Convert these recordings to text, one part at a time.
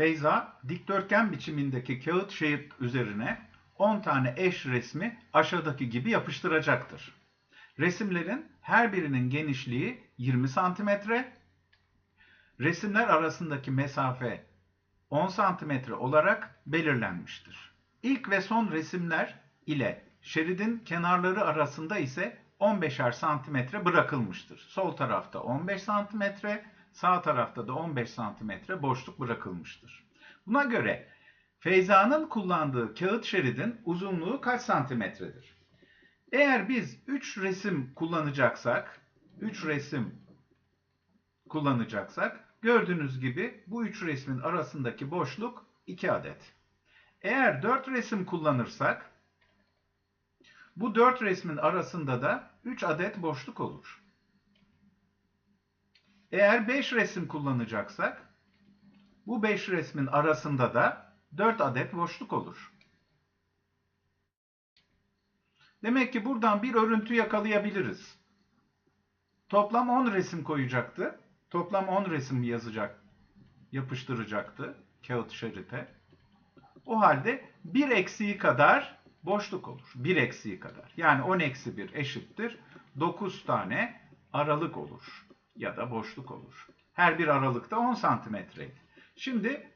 Feyza dikdörtgen biçimindeki kağıt şerit üzerine 10 tane eş resmi aşağıdaki gibi yapıştıracaktır. Resimlerin her birinin genişliği 20 santimetre, resimler arasındaki mesafe 10 santimetre olarak belirlenmiştir. İlk ve son resimler ile şeridin kenarları arasında ise 15'er santimetre bırakılmıştır. Sol tarafta 15 santimetre, sağ tarafta da 15 santimetre boşluk bırakılmıştır. Buna göre Feyza'nın kullandığı kağıt şeridin uzunluğu kaç santimetredir? Eğer biz 3 resim kullanacaksak, 3 resim kullanacaksak gördüğünüz gibi bu 3 resmin arasındaki boşluk 2 adet. Eğer 4 resim kullanırsak bu 4 resmin arasında da 3 adet boşluk olur. Eğer 5 resim kullanacaksak bu 5 resmin arasında da 4 adet boşluk olur. Demek ki buradan bir örüntü yakalayabiliriz. Toplam 10 resim koyacaktı. Toplam 10 resim yazacak, yapıştıracaktı kağıt şerite. O halde 1 eksiği kadar boşluk olur. 1 eksiği kadar. Yani 10 eksi 1 eşittir. 9 tane aralık olur. Ya da boşluk olur. Her bir aralıkta 10 santimetreydi. Şimdi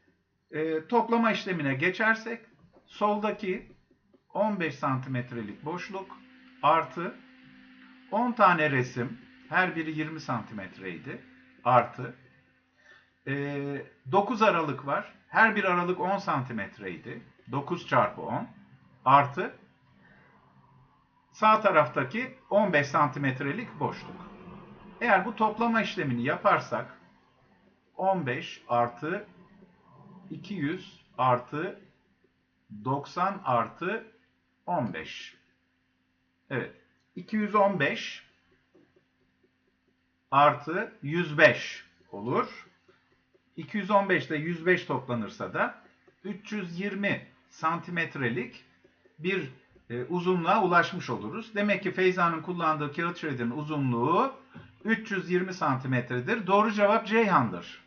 e, toplama işlemine geçersek soldaki 15 santimetrelik boşluk artı 10 tane resim her biri 20 santimetreydi artı e, 9 aralık var her bir aralık 10 santimetreydi 9 çarpı 10 artı sağ taraftaki 15 santimetrelik boşluk. Eğer bu toplama işlemini yaparsak 15 artı 200 artı 90 artı 15. Evet. 215 artı 105 olur. 215 ile 105 toplanırsa da 320 santimetrelik bir e, uzunluğa ulaşmış oluruz. Demek ki Feyza'nın kullandığı kağıt şeridinin uzunluğu 320 santimetredir. Doğru cevap Ceyhan'dır.